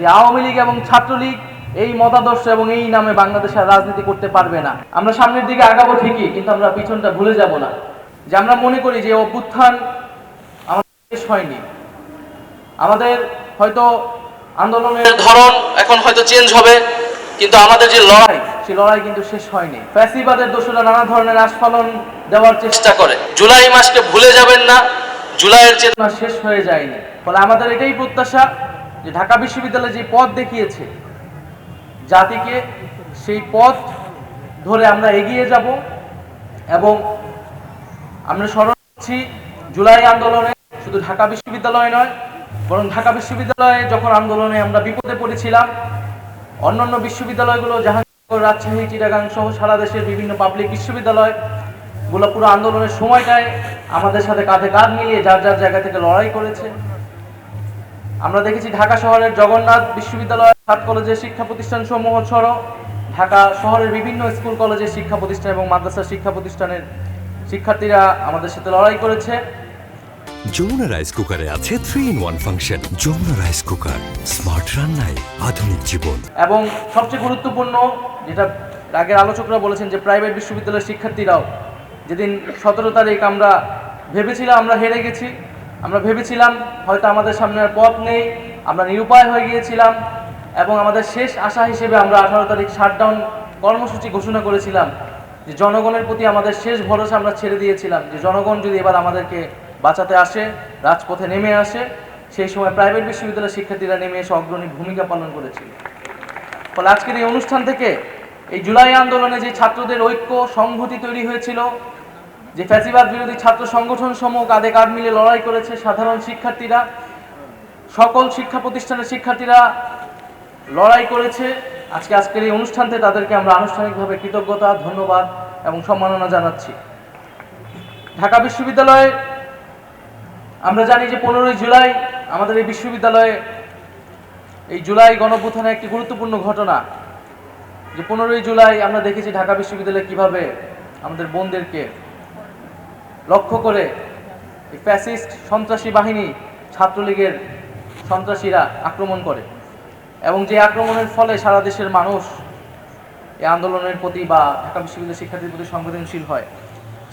যে আওয়ামী লীগ এবং ছাত্রলীগ এই মতাদর্শ এবং এই নামে বাংলাদেশে রাজনীতি করতে পারবে না। আমরা সামনের দিকে আগাবো ঠিকই, কিন্তু আমরা পিছনটা ভুলে যাব না। যে আমরা মনে করি যে অভ্যুত্থান আমাদের শেষ হয়নি। আমাদের হয়তো আন্দোলনের ধরন এখন হয়তো চেঞ্জ হবে, কিন্তু আমাদের যে লড়াই, সেই লড়াই কিন্তু শেষ হয়নি। ফ্যাসিবাদের দোষরা নানা ধরনের আস্ফালন দেওয়ার চেষ্টা করে। জুলাই মাসকে ভুলে যাবেন না, জুলাইয়ের চেতনা শেষ হয়ে যায়নি। ফলে আমাদের এটাই প্রত্যাশা যে ঢাকা বিশ্ববিদ্যালয় যে পথ দেখিয়েছে জাতিকে, সেই পথ ধরে আমরা এগিয়ে যাব এবং আমরা স্মরণ করছি জুলাই আন্দোলনে শুধু ঢাকা বিশ্ববিদ্যালয় নয়, বরং ঢাকা বিশ্ববিদ্যালয়ে যখন আন্দোলনে আমরা বিপদে পড়েছিলাম, অন্যান্য বিশ্ববিদ্যালয়গুলো, জাহাঙ্গীরনগর, রাজশাহী, চিটাগাং সহ সারা দেশের বিভিন্ন পাবলিক বিশ্ববিদ্যালয়গুলো পুরো আন্দোলনের সময়টায় আমাদের সাথে কাঁধে কাঁধ মিলিয়ে যার যার জায়গা থেকে লড়াই করেছে। আমরা দেখেছি ঢাকা শহরের জগন্নাথ বিশ্ববিদ্যালয় সাত কলেজের শিক্ষা প্রতিষ্ঠান সমূহ সহ ঢাকা শহরের বিভিন্ন স্কুল কলেজের শিক্ষা প্রতিষ্ঠান এবং মাদ্রাসা শিক্ষা প্রতিষ্ঠানের শিক্ষার্থীরা আমাদের সাথে লড়াই করেছে। যমুনা রাইস কুকারে আছে three in one function Jamuna rice cooker smart রান্নায় আধুনিক জীবন। এবং সবচেয়ে গুরুত্বপূর্ণ যেটা আগের আলোচকরা বলেছেন যে প্রাইভেট বিশ্ববিদ্যালয়ের শিক্ষার্থীরাও যেদিন সতেরো তারিখ আমরা ভেবেছিলাম আমরা হেরে গেছি আমরা ভেবেছিলাম হয়তো আমাদের সামনে আর পথ নেই, আমরা নিরুপায় হয়ে গিয়েছিলাম এবং আমাদের শেষ আশা হিসেবে আমরা আঠারো তারিখ শাটডাউন কর্মসূচি ঘোষণা করেছিলাম যে জনগণের প্রতি আমাদের শেষ ভরসা আমরা ছেড়ে দিয়েছিলাম, যে জনগণ যদি এবার আমাদেরকে বাঁচাতে আসে, রাজপথে নেমে আসে, সেই সময় প্রাইভেট বিশ্ববিদ্যালয়ের শিক্ষার্থীরা নেমে এসে অগ্রণী ভূমিকা পালন করেছিল। ফলে আজকের এই অনুষ্ঠান থেকে এই জুলাই আন্দোলনে যে ছাত্রদের ঐক্য, সংহতি তৈরি হয়েছিল যে ফ্যাসিবাদ বিরোধী ছাত্র সংগঠন সমূহ কাঁধে কাঁধ মিলে লড়াই করেছে সাধারণ শিক্ষার্থীরা, সকল শিক্ষা প্রতিষ্ঠানের শিক্ষার্থীরা লড়াই করেছে। আজকে আজকের এই অনুষ্ঠানতে তাদেরকে আমরা আনুষ্ঠানিকভাবে কৃতজ্ঞতা, ধন্যবাদ এবং সম্মাননা জানাচ্ছি। ঢাকা বিশ্ববিদ্যালয়ে আমরা জানি যে পনেরোই জুলাই আমাদের এই বিশ্ববিদ্যালয়ে এই জুলাই গণঅভ্যুত্থানের একটি গুরুত্বপূর্ণ ঘটনা। যে পনেরোই জুলাই আমরা দেখেছি ঢাকা বিশ্ববিদ্যালয়ে কীভাবে আমাদের বোনদেরকে লক্ষ্য করে ফ্যাসিস্ট সন্ত্রাসী বাহিনী ছাত্রলীগের সন্ত্রাসীরা আক্রমণ করে। এবং যে আক্রমণের ফলে সারা দেশের মানুষ এই আন্দোলনের প্রতি বা ঢাকা বিশ্ববিদ্যালয়ের শিক্ষার্থীর প্রতি সংবেদনশীল হয়।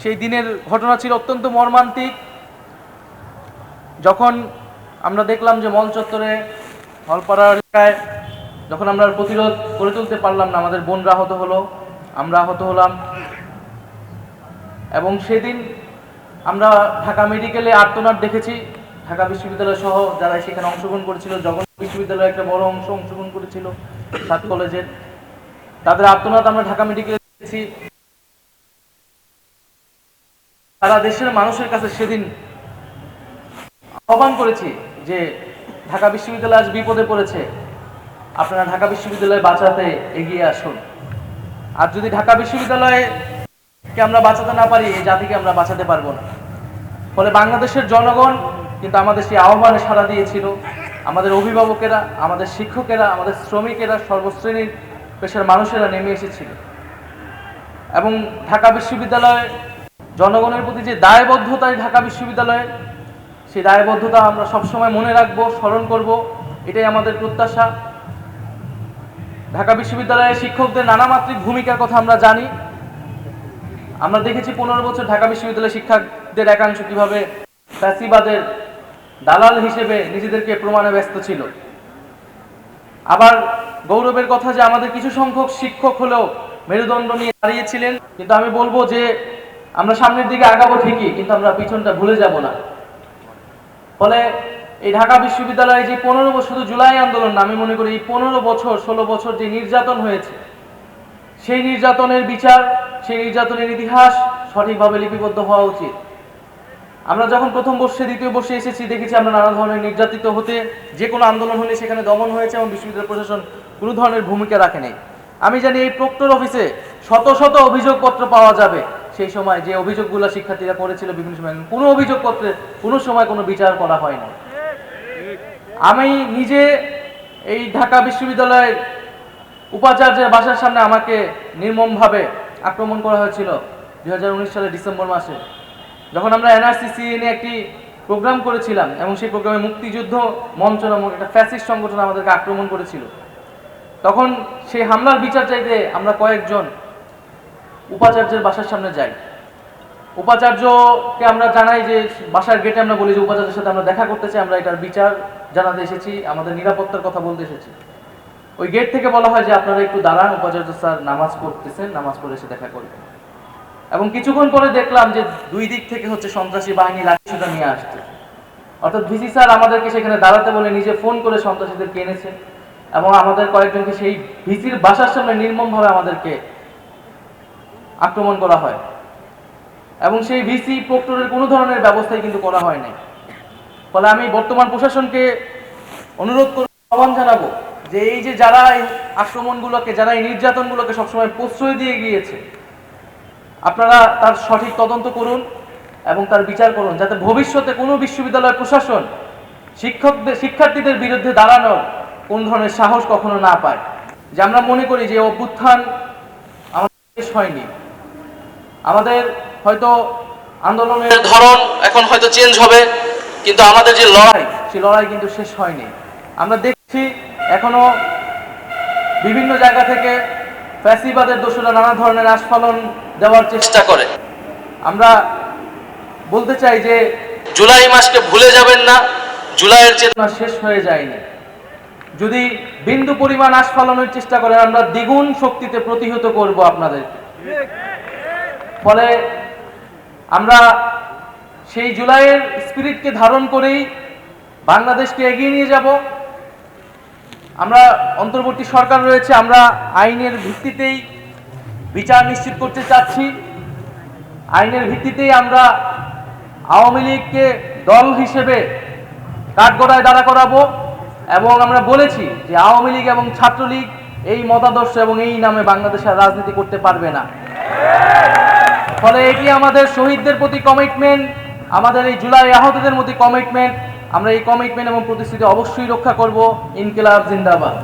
সেই দিনের ঘটনা ছিল অত্যন্ত মর্মান্তিক। যখন আমরা দেখলাম যে মল চত্বরে হলপাড়া এলাকায় যখন আমরা প্রতিরোধ করে তুলতে পারলাম না, আমাদের বোনরা আহত হলো, আমরা আহত হলাম। এবং সেদিন আমরা ঢাকা মেডিকেলে আর্তনাদ দেখেছি। ঢাকা বিশ্ববিদ্যালয় সহ যারা সেখানে অংশগ্রহণ করেছিল, জগন্নাথ বিশ্ববিদ্যালয়ে একটা বড় অংশ অংশগ্রহণ করেছিল, সাত কলেজের। তাদের আর্তনাদ আমরা ঢাকা মেডিকেলে দেখেছি। সারা দেশের মানুষের কাছে সেদিন আহ্বান করেছি যে ঢাকা বিশ্ববিদ্যালয় আজ বিপদে পড়েছে। আপনারা ঢাকা বিশ্ববিদ্যালয় বাঁচাতে এগিয়ে আসুন। আর যদি ঢাকা বিশ্ববিদ্যালয়ে কে আমরা বাঁচাতে না পারি, এই জাতিকে আমরা বাঁচাতে পারব না। ফলে বাংলাদেশের জনগণ কিন্তু আমাদের সেই আহ্বানে সাড়া দিয়েছিল। আমাদের অভিভাবকেরা, আমাদের শিক্ষকেরা, আমাদের শ্রমিকেরা, সর্বশ্রেণীর পেশার মানুষেরা নেমে এসেছিল। এবং ঢাকা বিশ্ববিদ্যালয়ে জনগণের প্রতি যে দায়বদ্ধতা এই ঢাকা বিশ্ববিদ্যালয়ের সেই দায়বদ্ধতা আমরা সবসময় মনে রাখব, স্মরণ করব। এটাই আমাদের প্রত্যাশা। ঢাকা বিশ্ববিদ্যালয়ে শিক্ষকদের নানামাত্রিক ভূমিকার কথা আমরা জানি। আমরা দেখেছি পনেরো বছর ঢাকা বিশ্ববিদ্যালয়ের শিক্ষকদের একাংশ কীভাবে ফ্যাসিবাদের দালাল হিসেবে নিজেদেরকে প্রমাণে ব্যস্ত ছিল? আবার গৌরবের কথা যে আমাদের কিছু সংখ্যক শিক্ষক হলেও মেরুদণ্ড নিয়ে দাঁড়িয়েছিলেন, কিন্তু আমি বলব যে আমরা সামনের দিকে আগাবো ঠিকই, কিন্তু আমরা পিছনটা ভুলে যাব না। ফলে এই ঢাকা বিশ্ববিদ্যালয়ে যে পনেরো বছর, শুধু জুলাই আন্দোলন আমি মনে করি এই পনেরো বছর, ষোলো বছর যে নির্যাতন হয়েছে, সেই নির্যাতনের বিচার, সেই নির্যাতনের ইতিহাস সঠিকভাবে লিপিবদ্ধ হওয়া উচিত। আমরা যখন প্রথম বর্ষে, দ্বিতীয় বর্ষে এসেছি, দেখেছি আমরা নানা ধরনের নির্যাতিত হতে, যে কোনো আন্দোলন হলে সেখানে দমন হয়েছে এবং বিশ্ববিদ্যালয় প্রশাসন কোনো ধরনের ভূমিকা রাখে নাই আমি জানি এই প্রক্টর অফিসে শত শত অভিযোগপত্র পাওয়া যাবে। সেই সময় যে অভিযোগগুলো শিক্ষার্থীরা করেছিল বিভিন্ন সময় কোনো অভিযোগপত্রে কোনো সময় কোনো বিচার করা হয় না আমি নিজে এই ঢাকা বিশ্ববিদ্যালয়ের উপাচার্যের বাসার সামনে আমাকে নির্মমভাবে আক্রমণ করা হয়েছিল দুই হাজার উনিশ সালের ডিসেম্বর মাসে। যখন আমরা এনআরসিসি নিয়ে একটি প্রোগ্রাম করেছিলাম এবং সেই প্রোগ্রামে মুক্তিযুদ্ধ মঞ্চ নামক একটা ফ্যাসিস্ট সংগঠন আমাদেরকে আক্রমণ করেছিল, তখন সেই হামলার বিচার চাইতে আমরা কয়েকজন উপাচার্যের বাসার সামনে যাই। উপাচার্যকে আমরা জানাই যে, বাসার গেটে আমরা বলি যে, উপাচার্যের সাথে আমরা দেখা করতে চাই, আমরা এটার বিচার জানাতে এসেছি, আমাদের নিরাপত্তার কথা বলতে এসেছি। ওই গেট থেকে বলা হয় যে, আপনারা একটু দাঁড়ান, উপাচার্য স্যার নামাজ পড়তেছেন, নামাজ পড়ে এসে দেখা করবেন। এবং কিছুক্ষণ পরে দেখলাম যে দুই দিক থেকে হচ্ছে সন্ত্রাসী বাহিনী লাঠিসুটা নিয়ে আসছে। অর্থাৎ ভিসি স্যার আমাদেরকে সেখানে দাঁড়াতে বলে নিজে ফোন করে সন্ত্রাসীদেরকে এনেছে এবং আমাদের কয়েকজনকে সেই ভিসির বাসার সামনে নির্মমভাবে আমাদেরকে আক্রমণ করা হয়। এবং সেই ভিসি প্রক্টরের কোনো ধরনের ব্যবস্থাই কিন্তু করা হয় নাই। ফলে আমি বর্তমান প্রশাসনকে অনুরোধ করব আহ্বান জানাব যে এই যে যারা আক্রমণগুলোকে, যারা এই নির্যাতনগুলোকে সবসময় প্রশ্রয় দিয়ে গিয়েছে আপনারা তার সঠিক তদন্ত করুন এবং তার বিচার করুন যাতে ভবিষ্যতে কোনো বিশ্ববিদ্যালয় প্রশাসন শিক্ষকদের শিক্ষার্থীদের বিরুদ্ধে দাঁড়ানোর কোন ধরনের সাহস কখনো না পায়। যে আমরা মনে করি যে অভ্যুত্থান আমাদের শেষ হয়নি। আমাদের হয়তো আন্দোলনের ধরন এখন হয়তো চেঞ্জ হবে কিন্তু আমাদের যে লড়াই সেই লড়াই কিন্তু শেষ হয়নি। আমরা দেখছি এখনও বিভিন্ন জায়গা থেকে ফ্যাসিবাদের দোষরা নানা ধরনের আস্ফালন দেওয়ার চেষ্টা করে। আমরা বলতে চাই যে জুলাই মাসকে ভুলে যাবেন না জুলাইয়ের চেতনা শেষ হয়ে যায়নি। যদি বিন্দু পরিমাণ আস্ফালনের চেষ্টা করেন আমরা দ্বিগুণ শক্তিতে প্রতিহত করব আপনাদেরকে। ফলে আমরা সেই জুলাইয়ের স্পিরিটকে ধারণ করেই বাংলাদেশকে এগিয়ে নিয়ে যাব। আমরা অন্তর্বর্তী সরকার রয়েছে, আমরা আইনের ভিত্তিতেই বিচার নিশ্চিত করতে চাচ্ছি। আইনের ভিত্তিতেই আমরা আওয়ামী লীগকে দল হিসেবে কাঠগড়ায় দাঁড়া করাবো এবং আমরা বলেছি যে আওয়ামী লীগ এবং ছাত্রলীগ এই মতাদর্শ এবং এই নামে বাংলাদেশের রাজনীতি করতে পারবে না। ফলে এটি আমাদের শহীদদের প্রতি কমিটমেন্ট আমাদের এই জুলাই আহতদের প্রতি কমিটমেন্ট আমরা এই কমিটমেন্ট এবং প্রতিশ্রুতি অবশ্যই রক্ষা করব ইনকিলাব জিন্দাবাদ।